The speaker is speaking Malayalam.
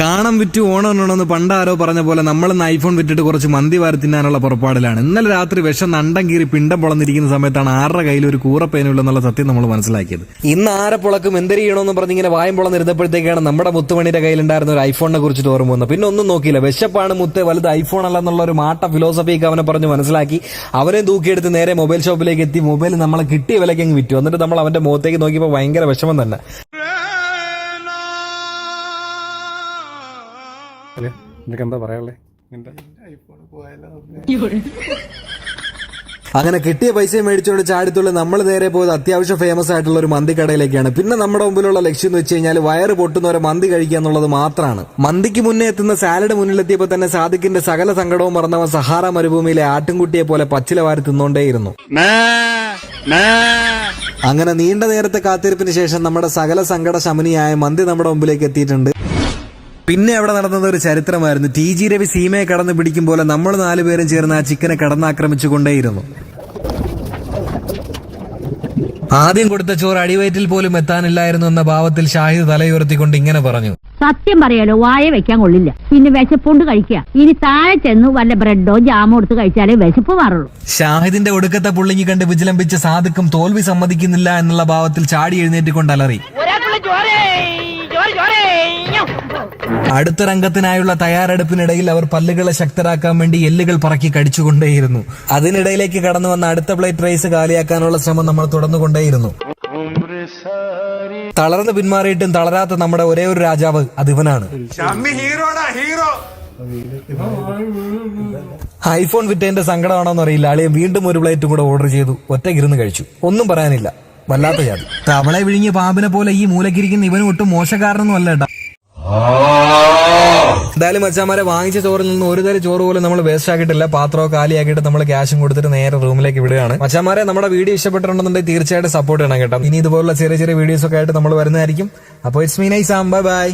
കാണം വിറ്റ് ഓണം പണ്ടാരോ പണ്ട് ആരോ പറഞ്ഞ പോലെ നമ്മൾ ഇന്ന് ഐഫോൺ വിറ്റിട്ട് കുറച്ച് മന്തി വാരി തിന്നാനുള്ള പുറപ്പാടിലാണ്. ഇന്നലെ രാത്രി വിഷം നണ്ടം കീറി പിണ്ടം പൊളന്നിരിക്കുന്ന സമയത്താണ് ആരുടെ കയ്യിൽ ഒരു കൂറപ്പേനുള്ളെന്നുള്ള സത്യം നമ്മൾ മനസ്സിലാക്കിയത്. ഇന്ന് ആരെ പുളക്കും ചെയ്യണമെന്ന് പറഞ്ഞ് ഇങ്ങനെ വായം പൊളന്നിരുന്നപ്പോഴത്തേക്കാണ് നമ്മുടെ മുത്തുമണിയുടെ കയ്യിലുണ്ടായിരുന്ന ഒരു ഐഫോണിനെ കുറിച്ചിട്ട് ഓർമ്മ വന്നത്. പിന്നെ ഒന്നും നോക്കിയില്ല. വിശപ്പാണ് മുത്ത് വലുത് ഐഫോൺ അല്ല എന്നുള്ള ഒരു മാട്ട ഫിലോസഫിക്ക് അവനെ പറഞ്ഞ് മനസ്സിലാക്കി. അവനെ തൂക്കിയെടുത്ത് നേരെ മൊബൈൽ ഷോപ്പിലേക്ക് എത്തി. മൊബൈൽ നമ്മളെ കിട്ടിയ വിലയ്ക്ക് വിറ്റു. എന്നിട്ട് നമ്മൾ അവന്റെ മുഖത്തേക്ക് നോക്കിയപ്പോൾ ഭയങ്കര വിഷമം തന്നെ. നിനക്ക് എന്താ പറയാനുള്ളത് അങ്ങനെ കിട്ടിയ പൈസ മേടിച്ചുകൊണ്ട് ചാടിത്തുള്ളി നമ്മൾ നേരെ പോയത് അത്യാവശ്യം ഫേമസ് ആയിട്ടുള്ള ഒരു മന്തി കടയിലേക്കാണ് പിന്നെ നമ്മുടെ മുമ്പിലുള്ള ലക്ഷ്യം എന്ന് വെച്ച് കഴിഞ്ഞാൽ വയറ് പൊട്ടുന്നവരെ മന്തി കഴിക്കുക എന്നുള്ളത് മാത്രമാണ് മന്തിക്ക് മുന്നേ എത്തുന്ന സാലഡ് മുന്നിലെത്തിയപ്പോൾ തന്നെ സാദിഖിന്റെ സകല സങ്കടവും മറന്നവൻ സഹാറ മരുഭൂമിയിലെ ആട്ടിൻകുട്ടിയെ പോലെ പച്ചില വാരി തിന്നോണ്ടേയിരുന്നു. അങ്ങനെ നീണ്ട നേരത്തെ കാത്തിരിപ്പിന് ശേഷം നമ്മുടെ സകല സങ്കട ശമനിയായ മന്തി നമ്മുടെ മുമ്പിലേക്ക് എത്തിയിട്ടുണ്ട്. പിന്നെ അവിടെ നടന്നത് ഒരു ചരിത്രമായിരുന്നു. ടി ജി രവി സീമയെ കടന്ന് പിടിക്കും പോലെ നമ്മൾ നാലുപേരും ചേർന്ന് ആ ചിക്കനെ കടന്നാക്രമിച്ചുകൊണ്ടേയിരുന്നു. ആദ്യം കൊടുത്ത ചോറ് അടിവയറ്റിൽ പോലും എത്താനില്ലായിരുന്നു എന്ന ഭാവത്തിൽ ഷാഹിദ് തലയുയർത്തിക്കൊണ്ട് ഇങ്ങനെ പറഞ്ഞു. സത്യം പറയാലോ വായ വെക്കാൻ കൊള്ളില്ല. പിന്നെ വിശപ്പുണ്ട് കഴിക്കുക. ഇനി താഴെ ചെന്ന് വല്ല ബ്രെഡോ ജാമോ എടുത്ത് കഴിച്ചാലേ വിശപ്പ് മാറുള്ളൂ. ഷാഹിദിന്റെ ഒടുക്കത്തെ പുള്ളിങ്ങി കണ്ട് വിജിലംബിച്ച് സാധുക്കും തോൽവി സമ്മതിക്കുന്നില്ല എന്നുള്ള ഭാവത്തിൽ ചാടി എഴുന്നേറ്റ് കൊണ്ട് അലറി. അടുത്ത രംഗത്തിനായുള്ള തയ്യാറെടുപ്പിനിടയിൽ അവർ പല്ലുകളെ ശക്തരാക്കാൻ വേണ്ടി എല്ലുകൾ പറക്കി കടിച്ചുകൊണ്ടേയിരുന്നു. അതിനിടയിലേക്ക് കടന്നു വന്ന അടുത്ത പ്ലേറ്റ് റൈസ് കാലിയാക്കാനുള്ള ശ്രമം നമ്മൾ തുടർന്നുകൊണ്ടേയിരുന്നു. തളർന്ന് പിന്മാറിയിട്ടും തളരാത്ത നമ്മുടെ ഒരേ ഒരു രാജാവ് അത് ഇവനാണ്. ഐഫോൺ വിറ്റതിന്റെ സങ്കടമാണോന്ന് അറിയില്ല. ആളിയെ വീണ്ടും ഒരു പ്ലേറ്റും കൂടെ ഓർഡർ ചെയ്തു. ഒറ്റയ്ക്കിരുന്ന് കഴിച്ചു. ഒന്നും പറയാനില്ല. വല്ലാത്ത ജാതി. തവളെ വിഴുങ്ങിയ പാമ്പിനെ പോലെ ഈ മൂലക്കിരിക്കുന്ന ഇവനും ഒട്ടും മോശക്കാരനൊന്നും അല്ല കേട്ടോ എന്തായാലും മച്ചാമാരെ വാങ്ങിച്ച ചോറിൽ നിന്ന് ഒരു തരം ചോറ് പോലും നമ്മൾ വേസ്റ്റ് ആക്കിയിട്ടില്ല. പാത്രമോ കാലിയാക്കിയിട്ട് നമ്മൾ ക്യാഷും കൊടുത്തിട്ട് നേരെ റൂമിലേക്ക് വിടുകയാണ്. മച്ചാമാരെ നമ്മുടെ വീഡിയോ ഇഷ്ടപ്പെട്ടിട്ടുണ്ടെന്നുണ്ടെങ്കിൽ തീർച്ചയായിട്ടും സപ്പോർട്ട് ചെയ്യണം കേട്ടോ. ഇനി ഇതുപോലുള്ള ചെറിയ ചെറിയ വീഡിയോസ് ഒക്കെ ആയിട്ട് നമ്മൾ വരുന്നതായിരിക്കും. അപ്പോൾ it's me nice bye bye